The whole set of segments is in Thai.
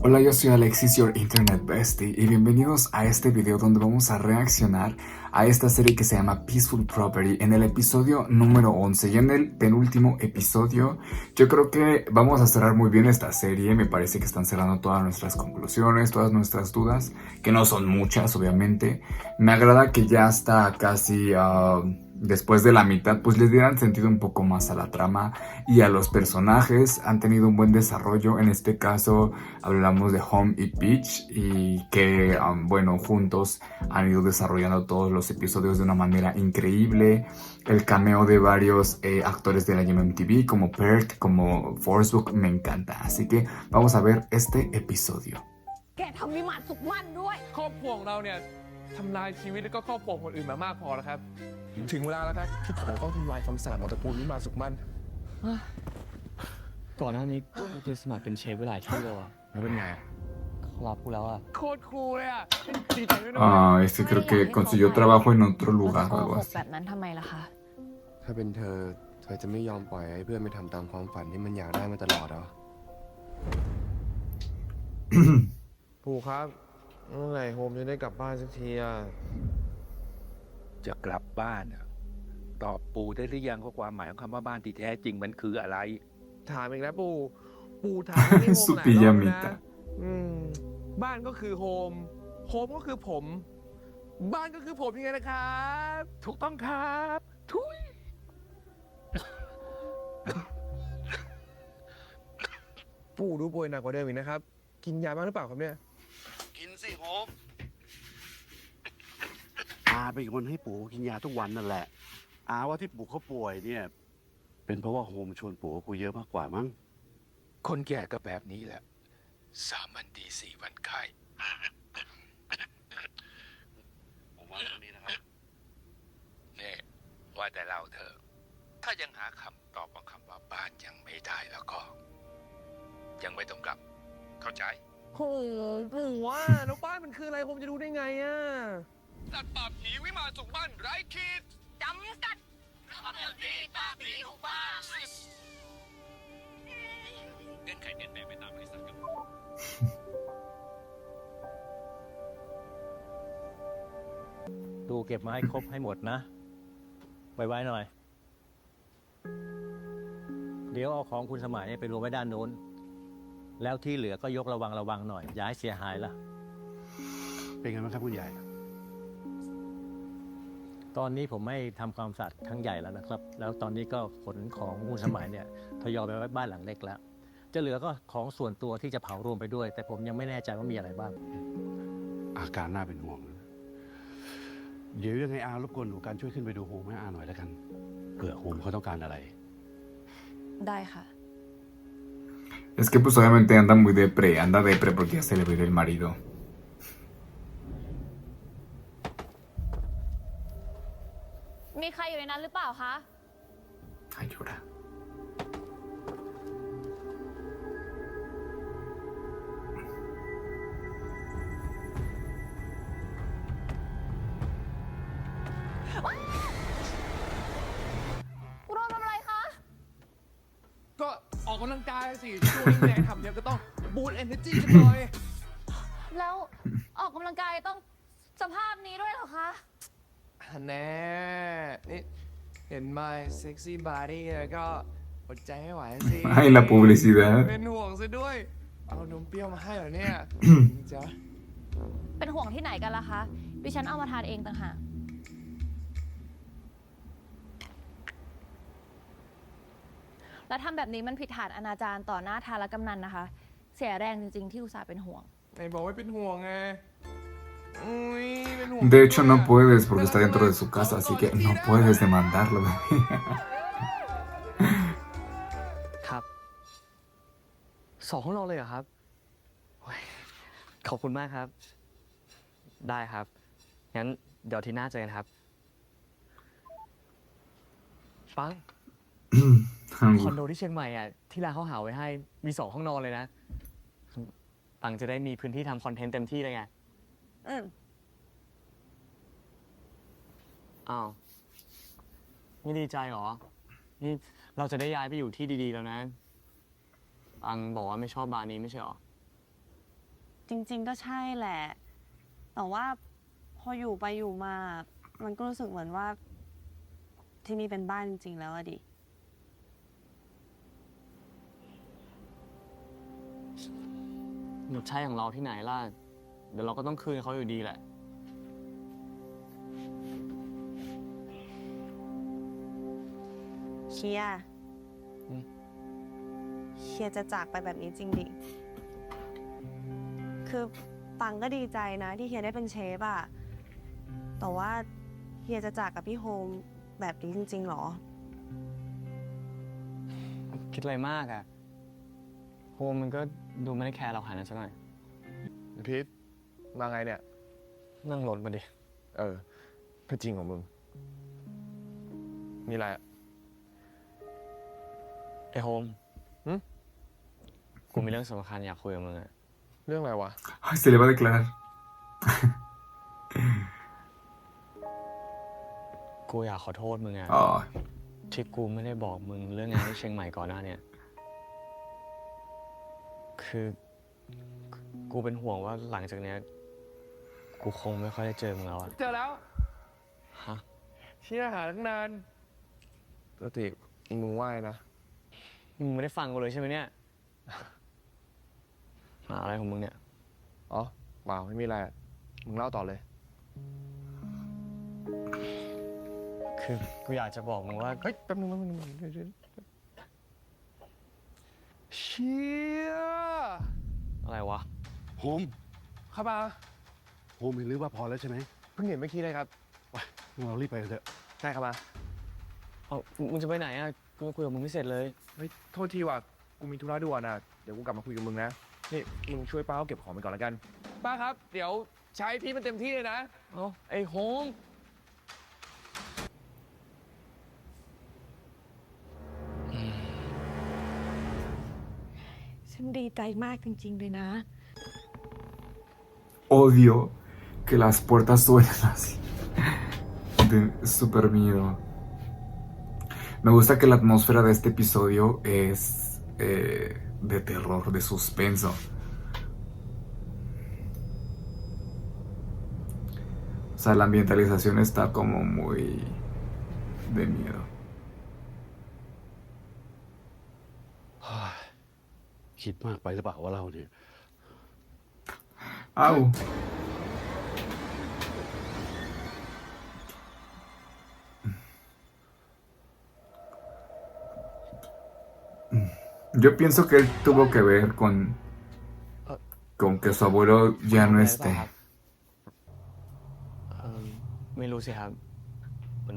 Hola, yo soy Alexis, your internet bestie, y bienvenidos a este video donde vamos a reaccionar a esta serie que se llama Peaceful Property en el episodio número 11 y en el penúltimo episodio. Yo creo que vamos a cerrar muy bien esta serie, me parece que están cerrando todas nuestras conclusiones, todas nuestras dudas, que no son muchas obviamente, me agrada que ya está casi... ah, después de la mitad, pues les dieran sentido un poco más a la trama y a los personajes. Han tenido un buen desarrollo. En este caso hablamos de Home y Peach y que, um, bueno, juntos han ido desarrollando todos los episodios de una manera increíble. El cameo de varios eh, actores de la MTV como Perk, como Forsbook, me encanta. Así que vamos a ver este episodio. แกทำวิมานสุขมั่นด้วย ครอบครัวของเราเนี่ยทำลายชีวิตแล้วก็ครอบครัวคนอื่นมามากพอแล้วครับ ถึงเวลาแล้วครับที่ผมต้องทำลายคำสาปของตระกูลวิมานสุขมั่นก่อนหน้านี้กูเคยสมัครเป็นเชฟไว้หลายที่เลยอะแล้วเป็นไง เขารับกูแล้วอะ โคตรคูลเลยอะดีใจด้วยนะ Ah, este creo que consiguió trabajo en otro เรา lugar จะ o โก algo หก así. แบบนั้นทำไมล่ะคะ ถ้าเป็นเธอ เธอจะไม่ยอมปล่อยให้เพื่อนไปทำตามความฝันที่มันอยากได้มาตลอดเหรอ ปู่ครับเมื่อไหร่โฮมจะได้กลับบ้านสักทีอะ จะกลับบ้านอะตอบปู่ได้หรือยังว่าความหมายของคำว่าบ้านที่แท้จริงมันคืออะไร ถามอีกแล้วปู่ปู่ถามว่านี่โฮ Su มไหนรอบแล้ว pijamita นะอืมบ้านก็คือโฮมโฮมก็คือผม บ้านก็คือผมยังไงนะครับ ถูกต้องครับทุยปู่ดูป่วยหนักกว่าเดิมอีกนะครับ กินยาบ้างหรือเปล่าครับเนี่ย กินสิโฮมอา เป็นคนให้ปู่กินยาทุกวันนั่นแหละ อาว่าที่ปู่เขาป่วยเนี่ย เป็นเพราะว่าโฮมชวนปู่คุยเยอะมากกว่ามั้ง คนแก่ก็แบบนี้แหละ สามวันดีสี่วันไข้ผมว่าตรงนี้นะครับเนี่ยว่าแต่เราเถอะถ้ายังหาคำตอบของคำว่าบ้านยังไม่ได้แล้วก็ ยังไม่ต้องกลับ เข้าใจ โอ้โหปู่ว่า แล้วบ้านมันคืออะไรผมจะรู้ได้ไงอะ สัตว์ป่าผีวิมานสุขมั่นไร้ขีดจำกัดเงื่อนไขเปลี่ยนแปลงไปตามบริษัทครับดูเก็บมาให้ครบให้หมดนะ ไว้ๆหน่อย เดี๋ยวเอาของคุณสมัยไปรวมไว้ด้านโน้น แล้วที่เหลือก็ยกระวังระวังหน่อย อย่าให้เสียหายล่ะ เป็นไงบ้างครับคุณใหญ่ ตอนนี้ผมไม่ทำความสะอาดทั้งใหญ่แล้วนะครับ แล้วตอนนี้ก็ขนของคุณสมัยเนี่ยทยอยไปไว้บ้านหลังเล็กแล้ว จะเหลือก็ของส่วนตัวที่จะเผารวมไปด้วย แต่ผมยังไม่แน่ใจว่ามีอะไรบ้าง อาการน่าเป็นห่วงนะเดี๋ยวยังไงอารบกวนหนูการช่วยขึ้นไปดูโฮมให้อาหน่อยแล้วกันเผื่อโฮมเขาต้องการอะไร ได้ค่ะ Es que pues obviamente anda muy depre, anda depre porque ya se le va a ir el marido. มีใคร อยู่ในนั้นหรือเปล่าคะ Ay, llora. อุดมทำอะไรคะ ก็ออกกำลังกายสิช่วงนี้แรงทำเนี่ยก็ต้องบูตเอเนจีกันหน่อย แล้วออกกำลังกายต้องสภาพนี้ด้วยเหรอคะ แน่นี่เห็นไหมเซ็กซี่บอดี้ก็อดใจไม่ไหวสิ Ay, la publicidad. เป็นห่วงซะด้วย เอานมเปรี้ยวมาให้เหรอเนี่ยจ๊ะเป็นห่วงที่ไหนกันล่ะคะ ดิฉันเอามาทานเองต่างหาก แล้วทำแบบนี้มันผิดฐานอนาจารต่อหน้าทารกำนันนะคะ เสียแรงจริงๆที่อุตส่าห์เป็นห่วง ไหนบอกว่าเป็นห่วงไงอุ้ยเป็นห่วง De hecho, no puedes porque está dentro de su casa, así que no puedes demandarlo. ครับสองของเราเลยเหรอครับโอ้ยขอบคุณมากครับได้ครับงั้นเดี๋ยวทีหน้าเจอกันครับปังคอนโดที่เชียงใหม่อะที่ร้านเขาหาไว้ให้มีสองห้องนอนเลยนะปังจะได้มีพื้นที่ทำคอนเทนต์เต็มที่เลยไง อืมอ้าวไม่ดีใจเหรอ นี่เราจะได้ย้ายไปอยู่ที่ดีๆแล้วนะปังบอกว่าไม่ชอบบาร์นี้ไม่ใช่เหรอ จริง ๆ ก็ใช่แหละ แต่ว่าพออยู่ไปอยู่มา มันก็รู้สึกเหมือนว่า ที่นี่เป็นบ้านจริง ๆ แล้วอะดิ หนุดใช่ของเราที่ไหนล่ะ เดี๋ยวเราก็ต้องคืนเขาอยู่ดีแหละเฮียอืมเฮียจะจากไปแบบนี้จริงดิ คือปังก็ดีใจนะ ที่เฮียได้เป็นเชฟอะแต่ว่าเฮียจะจากกับพี่โฮมแบบนี้จริงๆหรอ คิดอะไรมากอะโฮมมันก็ดูไม่ได้แคร์เราขนาดนั้นซะหน่อย พีท มาไงเนี่ย นั่งรถมาดิ เออก็จริงของมึง มีอะไรอะไอโฮมหึกูมีเรื่องสำคัญอยากคุยกับมึงอะ เรื่องอะไรวะ Ay, se le va a declarar. กูอยากขอโทษมึงอะ Ay, ที่กูไม่ได้บอกมึงเรื่องงานที่เชียงใหม่ก่อนหน้าเนี่ย คือ กูเป็นห่วงว่าหลังจากเนี้ย กูคงไม่ค่อยได้เจอมึงแล้วอะเจอแล้วฮะเชี่ยหาตั้งนานปกติมึงไหว้นะ มึงไม่ได้ฟังกูเลยใช่ไหมเนี่ยหาอะไรของมึงเนี่ย อ๋อเปล่าไม่มีอะไรอะมึงเล่าต่อเลย คือกูอยากจะบอกมึงว่า เฮ้ยแป๊บนึงแป๊บนึงแป๊บนึงเดี๋ยวเดี๋ยวเชี่ยอะไรวะโฮมเข้ามา โฮมเห็นหรือว่าพอแล้วใช่ไหมเพิ่งเห็นเมื่อกี้เลยครับเรารีบไปกันเถอะใช่ครับมาเอามึงจะไปไหนอะกูยังคุยกับมึงไม่เสร็จเลย เฮ้ยโทษทีว่ะกูมีธุระด่วนอะเดี๋ยวกูกลับมาคุยกับมึงนะนี่มึงช่วยป้าเขาเก็บของไปก่อนแล้วกัน ป้าครับ เดี๋ยวใช้พี่มันเต็มที่เลยนะเอาไอ้โฮมฉันดีใจมากจริง ๆ เลยนะ odio que las puertas suenen así. De super miedo. Me gusta que la atmósfera de este episodio es eh, de terror, de suspenso. O sea, la ambientalización está como muy de miedo. คิดมากไปหรือเปล่าว่าเราเนี่ย ¡Au! Yo pienso que él tuvo que ver con con que su abuelo ya no esté. เอิ่มไม่รู้สิครับมัน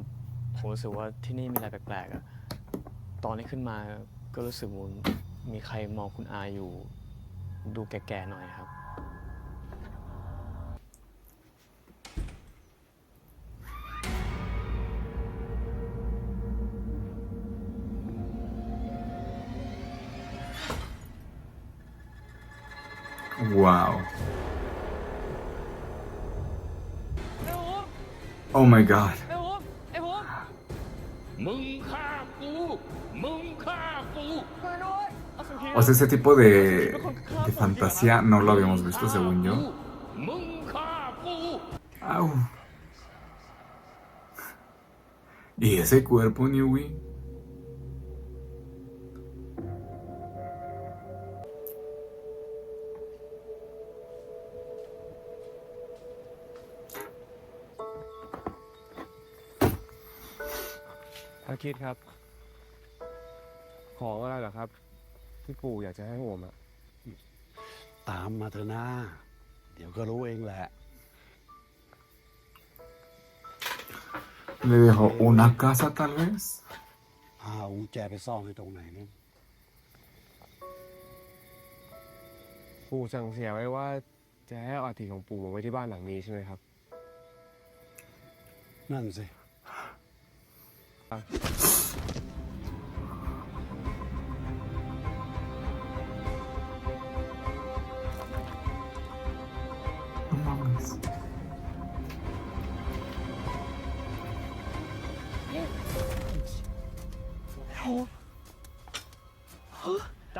ผมรู้สึกว่าที่นี่มีอะไรแปลกๆอะตอนนี้ขึ้นมาก็รู้สึกเหมือนมีใครมองคุณอาอยู่ ดูแก่ๆหน่อยครับ Wow. Oh my god. มึงฆ่ากูมึงฆ่ากู O sea, ese tipo de, de fantasía no lo habíamos visto, según yo. มึงฆ่ากู Au. ¿Y ese cuerpo, Newey? คิดครับ ของอะไรเหรอครับ ที่ปู่อยากจะให้โอมอะตามมาเถอะนะเดี๋ยวก็รู้เองแหละ Le dejó una casa, tal vez. พาเอากุญแจไปซ่อนให้ตรงไหนเนี่ยปู่สั่งเสียไว้ว่า จะให้เอาอาถิของปู่มาไว้ที่บ้านหลังนี้ใช่ไหมครับ นั่นสิ No mames. จั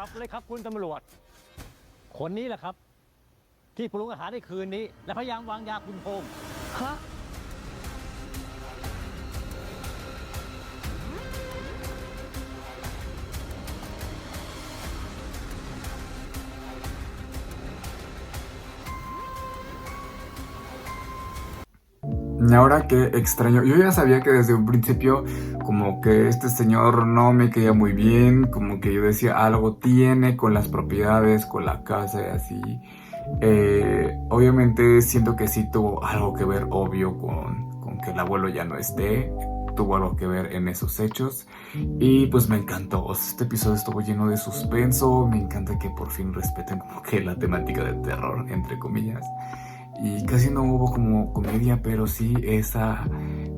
บเลยครับคุณตำรวจ คนนี้แหละครับที่ที่ปรุงอาหารในคืนนี้ และพยายามวางยาคุมโทมฮะ ahora qué extraño. Yo ya sabía que desde un principio como que este señor no me caía muy bien, como que yo decía algo tiene con las propiedades, con la casa y así. Eh, obviamente siento que sí tuvo algo que ver, obvio, con, con que el abuelo ya no esté. Tuvo algo que ver en esos hechos. Y pues me encantó. Este episodio estuvo lleno de suspenso. Me encanta que por fin respeten como que la temática del terror, entre comillas y casi no hubo como comedia, pero sí esa,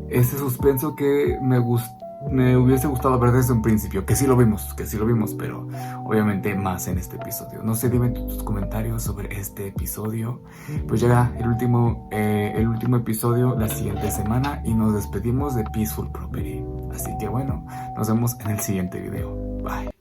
ese suspenso que me, gust, me hubiese gustado ver desde un principio, que sí lo vimos, que sí lo vimos, pero obviamente más en este episodio. No sé, dime tus comentarios sobre este episodio. Pues llega el último, eh, el último episodio la siguiente semana y nos despedimos de Peaceful Property. Así que bueno, nos vemos en el siguiente video. Bye.